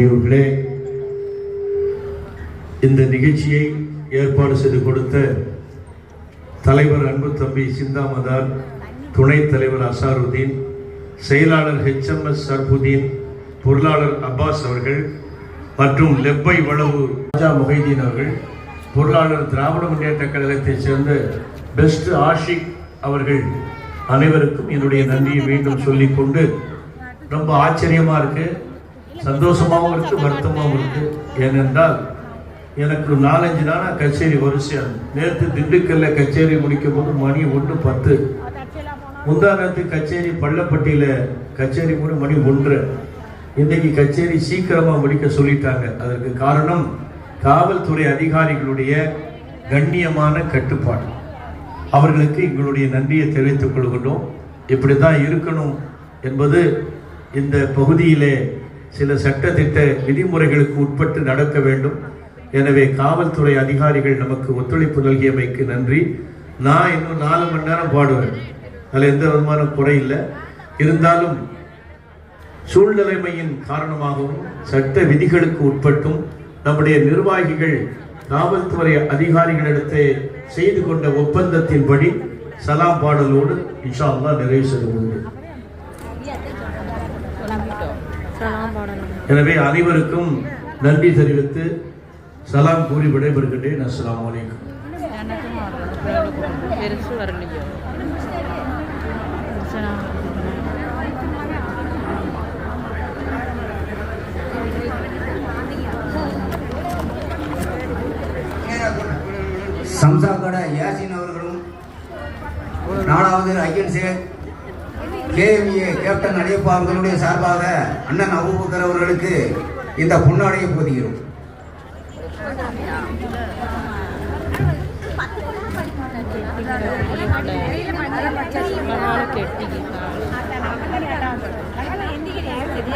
பெரியவர்களே இந்த நிகழ்ச்சியை ஏற்பாடு செய்து கொடுத்த தலைவர் அன்பு தம்பி சிந்தாமதார் துணைத் தலைவர் அசாருதீன் செயலாளர் ஹெச்எம்எஸ் சர்புதீன் பொருளாளர் அப்பாஸ் அவர்கள் மற்றும் லெப்பை வளவு ராஜா முகைதீன் அவர்கள் பொருளாளர் திராவிட முன்னேற்ற கழகத்தைச் சேர்ந்த பெஸ்ட் ஆஷிக் அவர்கள் அனைவருக்கும் என்னுடைய நன்றியை மீண்டும் சொல்லிக்கொண்டு ரொம்ப ஆச்சரியமாக இருக்கு. சந்தோஷமாகவும் இருக்கு வருத்தமாகவும் இருக்கு. ஏனென்றால் எனக்கு நாலஞ்சு நாளா கச்சேரி வரிசையாக நேற்று திண்டுக்கல்ல கச்சேரி முடிக்கும் போது மணி ஒன்று பத்து. முந்தா கச்சேரி பள்ளப்பட்டியில கச்சேரி கூட மணி ஒன்று. இன்னைக்கு கச்சேரி சீக்கிரமா முடிக்க சொல்லிட்டாங்க. அதற்கு காரணம் காவல்துறை அதிகாரிகளுடைய கண்ணியமான கட்டுப்பாடு. அவர்களுக்கு எங்களுடைய நன்றியை தெரிவித்துக் கொள்கின்றோம். இப்படி தான் இருக்கணும் என்பது இந்த பகுதியிலே சில சட்டத்திட்ட விதிமுறைகளுக்கு உட்பட்டு நடக்க வேண்டும். எனவே காவல்துறை அதிகாரிகள் நமக்கு ஒத்துழைப்பு நல்கியமைக்கு நன்றி. நான் இன்னும் நாலு மணி நேரம் பாடுவேன். அதில் எந்த விதமான குறை இல்லை. இருந்தாலும் சூழ்நிலைமையின் காரணமாகவும் சட்ட விதிகளுக்கு உட்பட்டும் நம்முடைய நிர்வாகிகள் காவல்துறை அதிகாரிகளிடத்தை செய்து கொண்ட ஒப்பந்தத்தின்படி சலாம் பாடலோடு இன்ஷா அல்லா நிறைவு செய்து சலாம் எனவே அனைவருக்கும் நன்றி தெரிவித்து சலாம் கூறி விடைபெறுகின்றேன். அஸ்ஸலாமு அலைக்கும். எனக்கும் வரணும் பெருசு வரலையோ சலாம் சம்சாக்கட யாசின் அவர்களும் நாலாவது ஐயன் சேக் கேஎம்ஏ கேப்டன் அடியப்பா அவர்களுடைய சார்பாக அண்ணன் அபூபக்கர் அவர்களுக்கு இந்த பொன்னாடையை போதுகிறோம் கெட்டி